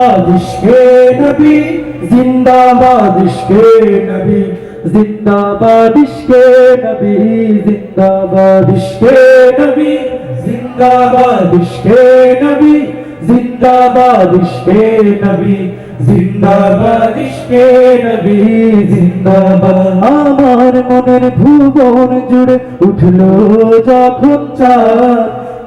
ইশকে নবী, জিন্দাবাদ ইশকে নবী, জিন্দাবাদ ইশকে নবী, জিন্দাবাদ ইশকে নবী, জিন্দাবাদ ইশকে নবী, জিন্দাবাদ ইশকে নবী, জিন্দাবাদ ইশকে নবী, জিন্দাবাদ। আমার মনের ভুবন জুড়ে উঠল যখন চাঁদ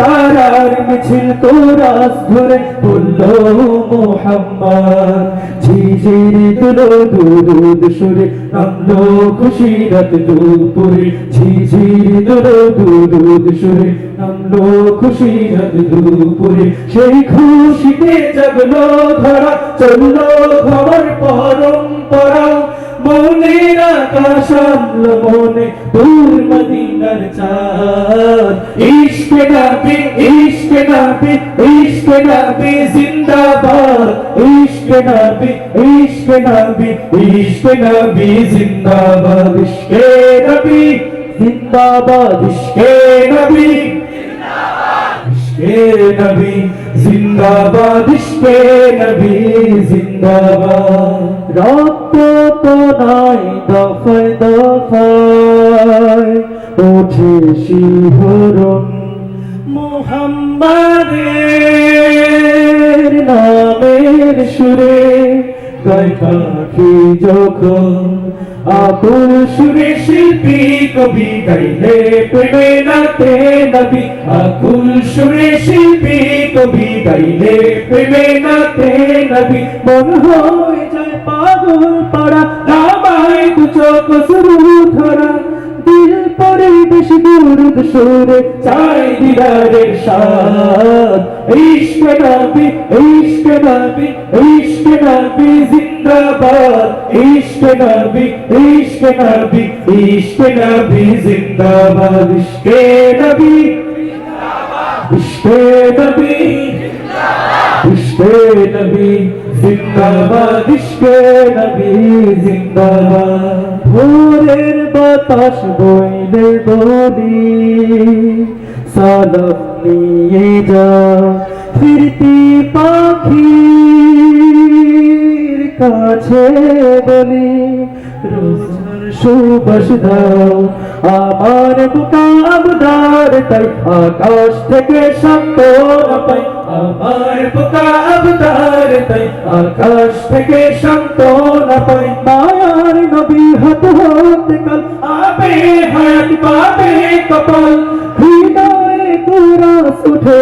তারার মিছিল কোরাস ধরে পড়ল মোহাম্মদ, ঝিঝির দুলো, দুরুদ সুরে নামলো খুশি রাত দুপুরে। ঝিঝির দুলো, দুরুদ সুরে নামলো খুশি রাত দুপুরে। সেই খুশিতে জাগলো ধরা, চলল খবর পরম্পরা। মনের আকাশ আনলো মনে দূর মদিনার চাঁদ। ইশকে নবী ইশকে নবী ইশকে নবী, জিন্দাবাদ। ইশকে নবী ইশকে নবী ইশকে নবী, জিন্দাবাদ। ইশকে নবী, জিন্দাবাদ। ইশকে নবী, জিন্দাবাদ। ইশকে নবী, জিন্দাবাদ। রক্ত কোনায় দফায় দফায় ওঠে শিহরণ মুহাম্মাদের নামের সুরে। গায় পাখি যখন আকুল সুরে শিল্পী কবি গাইলে প্রেমে নাতে নবী আকুল সুরে শিল্পী কবি গাইলে প্রেমে নাতে নবী মন হয়ে যায় পাগল পাড়া। নামায় দু শুরু ধরা, দিল পরে বেশি দুরুদ সুরে চাই দিদারের সাথ। ইশক নবী ইশক নবী ইশক নবী জিন্দাবাদ। ইশক নবী ইশক নবী ইশক নবী জিন্দাবাদ। ইশকে নবী ইশকে নবী নবী, জিন্দাবাদ, ইশকে নবী, জিন্দাবাদ। ভোরের বাতাস বইলে বলি, সালাম নিয়ে যা, ফিরতি পাখির কাছে বলি রোজার সুবাস দাও আমার মুকাবদার তাই আকাশ থেকে শব্দ না পাই আমার মুকাবদার তাই আকাশ থেকে শব্দ না পাই মায়ার নবী হাত হাত কাল আবে হায়াত পাবে কপাল হৃদয়ে কুরাস উঠে